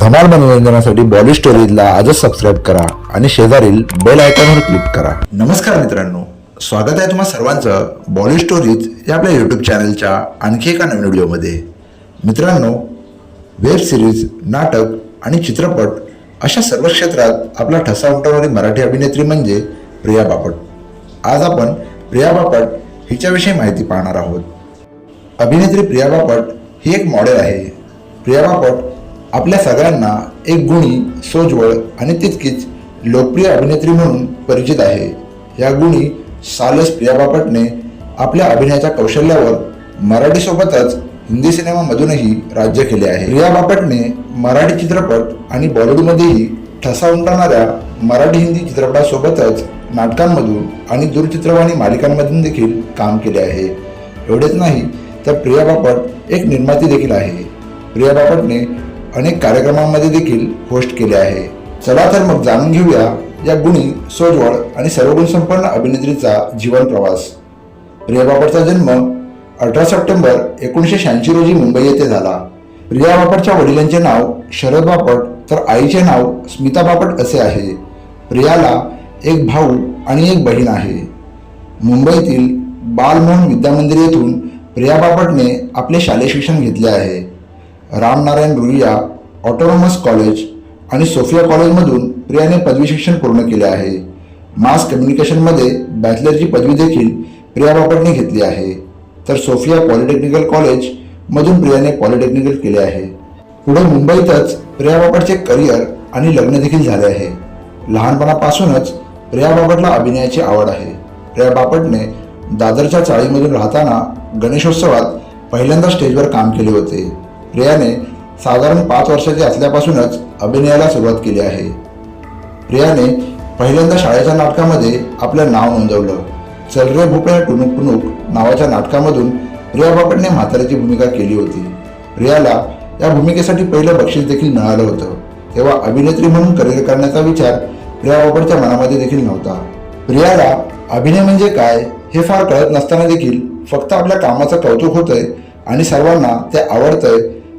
धमाल मनोरंजनासाठी बॉली स्टोरीजला आजच सबस्क्राईब करा आणि शेजारील बेल आयकॉनवर क्लिक करा. नमस्कार मित्रांनो स्वागत आहे तुम्हा सर्वांचं बॉली स्टोरीज या आपल्या यूट्यूब चॅनलच्या आणखी एका नवीन व्हिडिओमध्ये मित्रांनो वेब सिरीज नाटक आणि चित्रपट अशा सर्व क्षेत्रात आपला ठसा उमटवणारी मराठी अभिनेत्री म्हणजे प्रिया बापट. आज आपण प्रिया बापट हिच्याविषयी माहिती पाहणार आहोत. अभिनेत्री प्रिया बापट ही एक मॉडेल आहे. प्रिया बापट आपल्या सगळ्यांना एक गुणी सोज्वळ आणि तितकीच लोकप्रिय अभिनेत्री म्हणून परिचित आहे. या गुणी सालस प्रिया बापटने आपल्या अभिनयाच्या कौशल्यावर मराठीसोबतच हिंदी सिनेमामधूनही राज्य केले आहे. प्रिया बापटने मराठी चित्रपट आणि बॉलिवूडमध्येही ठसा उमटवणाऱ्या मराठी हिंदी चित्रपटासोबतच नाटकांमधून आणि दूरचित्रवाणी मालिकांमधून देखील काम केले आहे. एवढेच नाही तर प्रिया बापट एक निर्माती देखील आहे. प्रिया बापटने अनेक कार्यक्रमांमध्ये देखील होस्ट केले आहे. चला तर मग जाणून घेऊया या गुणी सोजवळ आणि सर्वगुण संपन्न अभिनेत्रीचा जीवन प्रवास. प्रिया बापटचा जन्म अठरा सप्टेंबर एकोणीसशे शहाऐंशी रोजी मुंबई येथे झाला. प्रिया बापटच्या वडिलांचे नाव शरद बापट तर आईचे नाव स्मिता बापट असे आहे. प्रियाला एक भाऊ आणि एक बहीण आहे. मुंबईतील बालमोहन विद्यामंदिर येथून प्रिया बापटने आपले शालेय शिक्षण घेतले आहे. रामनारायण रुईया ऑटोनॉमस कॉलेज आणि सोफिया कॉलेजमधून प्रियाने पदवी शिक्षण पूर्ण केले आहे. मास कम्युनिकेशनमध्ये बॅचलरची पदवी देखील प्रिया बापटने घेतली आहे. तर सोफिया पॉलिटेक्निकल कॉलेजमधून प्रियाने पॉलिटेक्निकल केले आहे. पुढे मुंबईतच प्रिया बापटचे करिअर आणि लग्न देखील झाले आहे. लहानपणापासूनच प्रिया बापटला अभिनयाची आवड आहे. प्रिया बापटने दादरच्या चाळीमधून राहताना गणेशोत्सवात पहिल्यांदा स्टेजवर काम केले होते. प्रियाने साधारण पाच वर्षाची असल्यापासूनच अभिनयाला सुरुवात केली आहे. प्रियाने पहिल्यांदा शाळेच्या नाटकामध्ये आपलं नाव नोंदवलं. चल रे भूपेन टुनुक टुनुक नावाच्या नाटकामधून प्रिया बापटने म्हाताऱ्याची भूमिका केली होती. प्रियाला या भूमिकेसाठी पहिलं बक्षीस देखील मिळालं होतं. तेव्हा अभिनेत्री म्हणून करिअर करण्याचा विचार प्रिया बापटच्या मनामध्ये देखील नव्हता. प्रियाला अभिनय म्हणजे काय हे फार कळत नसताना देखील फक्त आपल्या कामाचं कौतुक होतंय आणि सर्वांना ते आवडतंय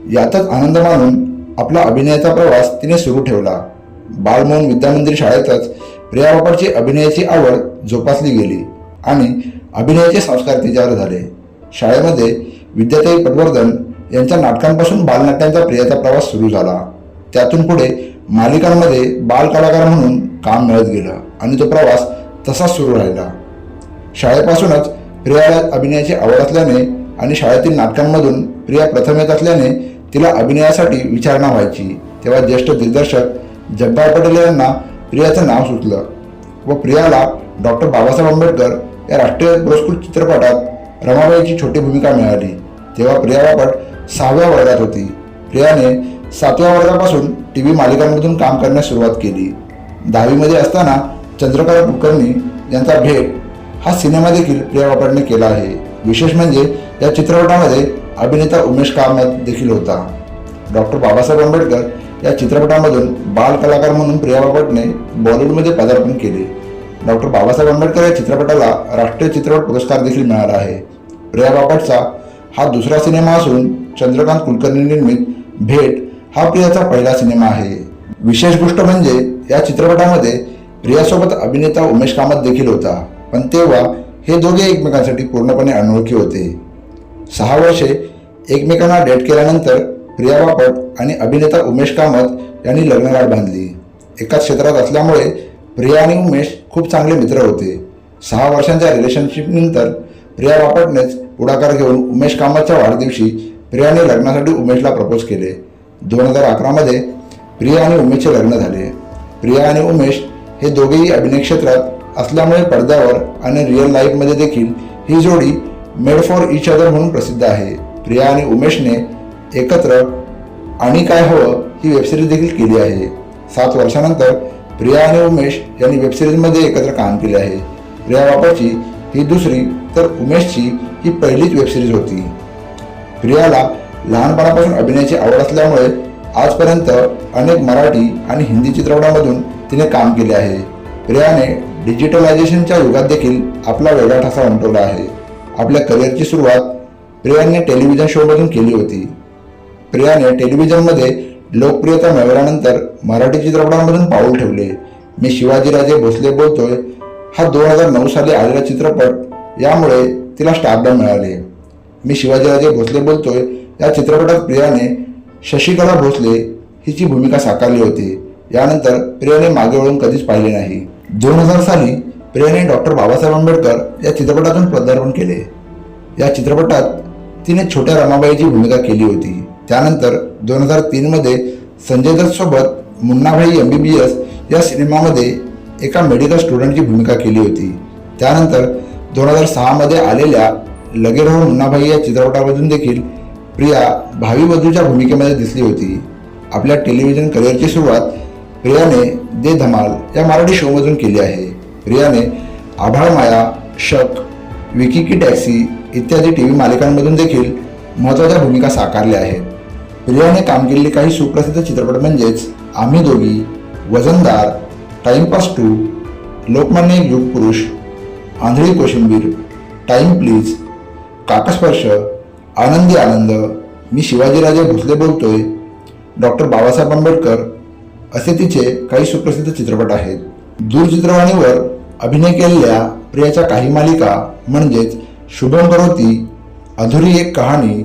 यातच आनंद मानून आपला अभिनयाचा प्रवास तिने सुरू ठेवला. बालमोहन विद्यामंदिर शाळेतच प्रिया बापटची अभिनयाची आवड जोपासली गेली आणि अभिनयाचे संस्कार तिच्यावर झाले. शाळेमध्ये विद्याताई पटवर्धन यांच्या नाटकांपासून बालनाट्यांचा प्रियाचा प्रवास सुरू झाला. त्यातून पुढे मालिकांमध्ये बाल कलाकार म्हणून काम मिळत गेलं आणि तो प्रवास तसाच सुरू राहिला. शाळेपासूनच प्रियाला अभिनयाची आवड असल्याने आणि शाळेतील नाटकांमधून प्रिया प्रथम येत असल्याने तिला अभिनयासाठी विचारणा व्हायची. तेव्हा ज्येष्ठ दिग्दर्शक जब्बार पटेल यांना प्रियाचं नाव सुचलं व प्रियाला डॉक्टर बाबासाहेब आंबेडकर या राष्ट्रीय पुरस्कृत चित्रपटात रमाबाईची छोटी भूमिका मिळाली. तेव्हा प्रिया बापट सहाव्या वर्गात होती. प्रियाने सातव्या वर्गापासून टी व्ही मालिकांमधून काम करण्यास सुरुवात केली. दहावीमध्ये असताना चंद्रकला कुलकर्णी यांचा भेट हा सिनेमा देखील प्रिया बापटने केला आहे. विशेष म्हणजे या चित्रपटामध्ये अभिनेता उमेश कामत देखील होता. डॉक्टर बाबासाहेब आंबेडकर या चित्रपटामधून बाल कलाकार म्हणून प्रिया बापटने बॉलिवूडमध्ये पदार्पण केले. डॉक्टर बाबासाहेब आंबेडकर या चित्रपटाला राष्ट्रीय चित्रपट पुरस्कार देखील मिळाला आहे. प्रिया बापटचा हा दुसरा सिनेमा असून चंद्रकांत कुलकर्णी निर्मित भेट हा प्रियाचा पहिला सिनेमा आहे. विशेष गोष्ट म्हणजे या चित्रपटामध्ये प्रियासोबत अभिनेता उमेश कामत देखील होता. पण तेव्हा हे दोघे एकमेकांसाठी पूर्णपणे अनोळखी होते. सहा वर्षे एकमेकांना डेट केल्यानंतर प्रिया बापट आणि अभिनेता उमेश कामत यांनी लग्नगाठ बांधली. एकाच क्षेत्रात असल्यामुळे प्रिया आणि उमेश खूप चांगले मित्र होते. सहा वर्षांच्या रिलेशनशिपनंतर प्रिया बापटनेच पुढाकार घेऊन उमेश कामतच्या वाढदिवशी प्रियाने लग्नासाठी उमेशला प्रपोज केले. दोन हजार अकरामध्ये प्रिया आणि उमेशचे लग्न झाले. प्रिया आणि उमेश हे दोघेही अभिनय क्षेत्रात असल्यामुळे पडद्यावर आणि रिअल लाईफमध्ये देखील ही जोडी मेड फॉर इच अदर म्हणून प्रसिद्ध आहे. प्रिया आणि उमेशने एकत्र आणि काय हवं ही वेबसिरीज देखील केली आहे. सात वर्षानंतर प्रिया आणि उमेश यांनी वेबसिरीजमध्ये एकत्र काम केले आहे. प्रिया बापाची ही दुसरी तर उमेशची ही पहिलीच वेबसिरीज होती. प्रियाला लहानपणापासून अभिनयाची आवड असल्यामुळे आजपर्यंत अनेक मराठी आणि हिंदी चित्रपटामधून तिने काम केले आहे. प्रियाने डिजिटलायझेशनच्या युगात देखील आपला वेगळा ठसा उमटवला आहे. आपल्या करिअरची सुरुवात प्रियाने टेलिव्हिजन शोमधून केली होती. प्रियाने टेलिव्हिजनमध्ये लोकप्रियता मिळवल्यानंतर मराठी चित्रपटांमधून पाऊल ठेवले. मी शिवाजीराजे भोसले बोलतोय. हा दोन हजार नऊ साली आलेला चित्रपट यामुळे तिला स्टारडम मिळाले. मी शिवाजीराजे भोसले बोलतोय. या चित्रपटात प्रियाने शशिकला भोसले हिची भूमिका साकारली होती. यानंतर प्रियाने मागे वळून कधीच पाहिले नाही. दोन हजार साली प्रियाने डॉक्टर बाबासाहेब आंबेडकर या चित्रपटातून पदार्पण केले. या चित्रपटात तिने छोट्या रमाबाईची भूमिका केली होती. त्यानंतर दोन हजार तीनमध्ये Sanjay दत्तसोबत Munnabhai M B B S या सिनेमामध्ये एका मेडिकल स्टुडंटची भूमिका केली होती. त्यानंतर दोन हजार सहामध्ये आलेल्या लगे रहो मुन्नाभाई या चित्रपटामधून देखील प्रिया भावी वधूच्या भूमिकेमध्ये दिसली होती. आपल्या टेलिव्हिजन करिअरची सुरुवात प्रियाने दे धमाल या मराठी शोमधून केली आहे. प्रियाने आभाळ माया शक विकी की टॅक्सी इत्यादी टी व्ही मालिकांमधून देखील महत्त्वाच्या भूमिका साकारल्या आहेत. प्रियाने काम केलेले काही सुप्रसिद्ध चित्रपट म्हणजेच आम्ही दोघी वजनदार टाइमपास टू लोकमान्य युग पुरुष आंधळी कोशिंबीर टाइम प्लीज काकस्पर्श आनंदी आनंद मी शिवाजीराजे भोसले बोलतोय डॉक्टर बाबासाहेब आंबेडकर असे तिचे काही सुप्रसिद्ध चित्रपट आहेत. दूरचित्रवाणीवर अभिनय केलेल्या प्रियाच्या काही मालिका म्हणजेच शुभम करोती अधुरी एक कहाणी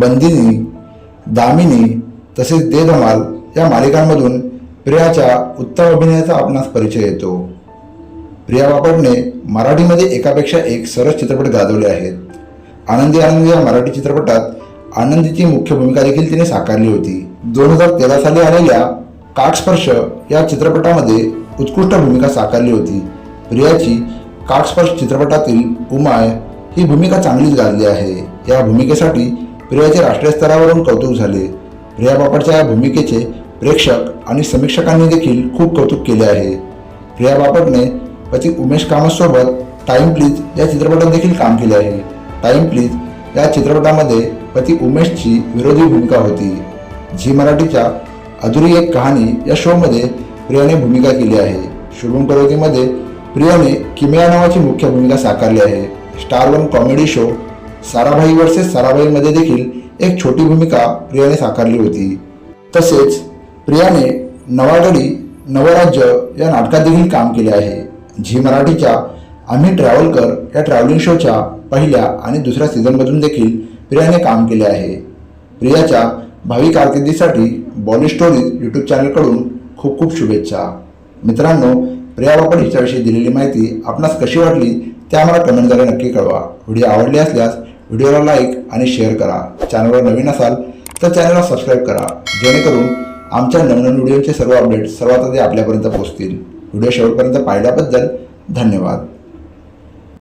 बंदिनी दामिनी तसेच दे धमाल या मालिकांमधून प्रियाच्या उत्तम अभिनयाचा आपणास परिचय येतो. प्रिया बापटने मराठीमध्ये एकापेक्षा एक सरस चित्रपट गाजवले आहेत. आनंदी आनंदी या मराठी चित्रपटात आनंदीची मुख्य भूमिका देखील तिने साकारली होती. दोन हजार तेरा साली आलेल्या काटस्पर्श या चित्रपटामध्ये उत्कृष्ट भूमिका साकारली होती. प्रियाची काटस्पर्श चित्रपटातील उमाय ही भूमिका चांगलीच गाजली आहे. या भूमिकेसाठी प्रियाचे राष्ट्रीय स्तरावरून कौतुक झाले. प्रिया बापटच्या या भूमिकेचे प्रेक्षक आणि समीक्षकांनी देखील खूप कौतुक केले आहे. प्रिया बापटने पती उमेश कामतसोबत टाईम प्लीज या चित्रपटात देखील काम केले आहे. टाइम प्लीज या चित्रपटामध्ये पती उमेशची विरोधी भूमिका होती. झी मराठीच्या अधुरी एक कहाणी या शोमध्ये प्रियाने भूमिका केली आहे. शुभम करोतीमध्ये प्रियाने किमिया नावाची मुख्य भूमिका साकारली आहे. Star One comedy show Sarabhai versus साराभाईमध्ये देखील एक छोटी भूमिका प्रियाने साकारली होती. तसेच प्रियाने नवागडी नवराज्य या नाटकात देखील काम केले आहे. झी मराठीच्या आम्ही ट्रॅव्हलकर या ट्रॅव्हलिंग शोच्या पहिल्या आणि दुसऱ्या सीझनमधून देखील प्रियाने काम केले आहे. प्रियाच्या भावी कारकिर्दीसाठी बॉली स्टोरीज यूट्यूब चॅनलकडून खूप खूप शुभेच्छा. मित्रांनो प्रिया बापट हिच्याविषयी दिलेली माहिती आपणास कशी वाटली ते आम्हाला कमेंटद्वारे नक्की कळवा. व्हिडिओ आवडले असल्यास व्हिडिओला लाईक आणि शेअर करा. चॅनलवर नवीन असाल तर चॅनलला सबस्क्राईब करा. जेणेकरून आमच्या नवनवीन व्हिडिओचे सर्व अपडेट सर्वात आधी आपल्यापर्यंत पोहोचतील. व्हिडिओ शेवटपर्यंत पाहिल्याबद्दल धन्यवाद.